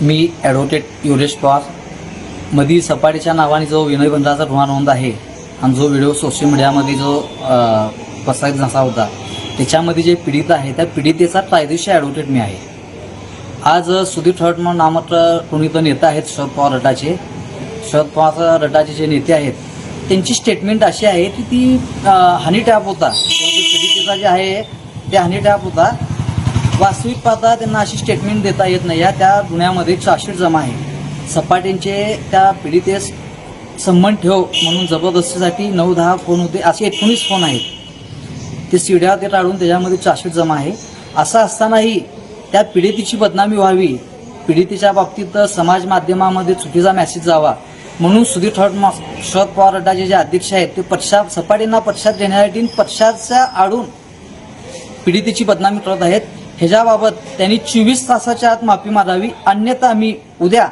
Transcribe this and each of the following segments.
मी advocate युरेश Pawar. मधी सपाटीच्या नावाने जो विनयबंधाचा गुन्हा नोंद आहे आणि जो व्हिडिओ सोशल मीडियामध्ये जो प्रसारित झाला होता त्याच्यामध्ये जे पीडित आहे त्या पीडितेचा कायदेशीर ॲडव्होकेट मी आहे. आज सुधीर ठटमन नामक कोणी तर नेता आहेत शरद पवार रटाचे शरद पवार रटाचे जे नेते आहेत त्यांची स्टेटमेंट अशी आहे की ती हनी टॅप होता. पीडितेचा जे आहे ते हनी टॅप होता. वास्तविक पाहता त्यांना अशी स्टेटमेंट देता येत नाही. या त्या गुन्ह्यामध्ये चार्जशीट जमा आहे. सपाटींचे त्या पीडितेस संबंध ठेव म्हणून जबरदस्तीसाठी नऊ दहा फोन होते. असे एकोणीस फोन आहेत. ते सीड्या ते टाळून त्याच्यामध्ये चार्जशीट जमा आहे. असं असतानाही त्या पीडितेची बदनामी व्हावी. पीडितेच्या बाबतीत समाज माध्यमामध्ये चुकीचा मेसेज जावा. म्हणून सुधीर ठट शरद पवार अड्डाचे जे अध्यक्ष आहेत ते पश्चात सपाटींना पक्षात देण्यासाठी पक्षाच्या आडून पीडितेची बदनामी करत आहेत. ह्याच्याबाबत त्यांनी चोवीस तासाच्या आत माफी मागावी. अन्यथा आम्ही उद्या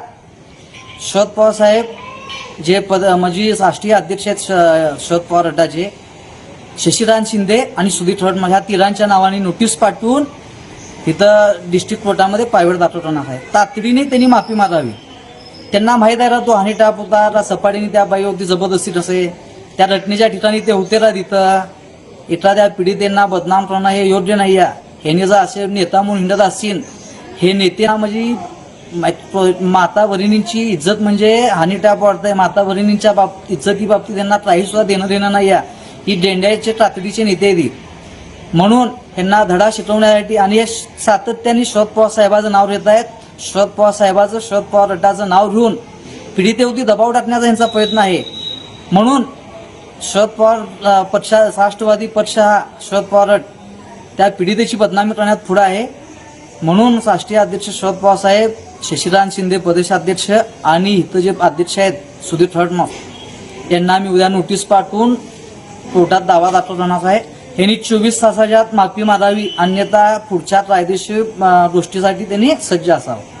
शरद पवार साहेब जे पद म्हणजे राष्ट्रीय अध्यक्ष आहेत श- शरद पवार अड्डाचे शशिकांत शिंदे आणि सुधीर ठट ह्या तिरांच्या नावाने नोटीस पाठवून तिथं डिस्ट्रिक्ट कोर्टामध्ये पायवड दाखवणार आहे. तातडीने त्यांनी माफी मागावी. त्यांना माहीत आहे ना तो हानी टाप होता का सपाटीने त्या बाईवरती जबरदस्ती असे त्या रटनेच्या ठिकाणी ते होते रा तिथं. एखाद्या पीडितेंना बदनाम करणं हे योग्य नाही आहे ह्याने जर असे नेता म्हणून हिंडत असतील हे नेते हा म्हणजे माता भगिनींची इज्जत म्हणजे हानी टाप आहे माता भगिनींच्या बाब इज्जती बाबतीत त्यांना काही सुद्धा देणं देणं नाही आहे. ही डेंड्याचे तातडीचे नेते आहेत म्हणून यांना धडा शिकवण्यासाठी आणि हे सातत्याने शरद पवार साहेबाचं नाव घेत आहेत. शरद पवार साहेबाचं शरद पवार रड्डाचं नाव घेऊन पीडितेवरती दबाव टाकण्याचा यांचा प्रयत्न आहे. म्हणून शरद पवार पक्षा राष्ट्रवादी पक्ष हा शरद पवार त्या पीडितेची बदनामी करण्यात पुढे आहे. म्हणून राष्ट्रीय अध्यक्ष शरद पवार साहेब शशिकांत शिंदे प्रदेशाध्यक्ष आणि इथं जे अध्यक्ष आहेत सुधीर ठटमल यांना आम्ही उद्या नोटीस पाठवून कोर्टात दावा दाखल करणार आहे. यांनी चोवीस तासाच्या आत माफी मागावी अन्यथा पुढच्या कायदेशीर गोष्टीसाठी त्यांनी सज्ज असावं.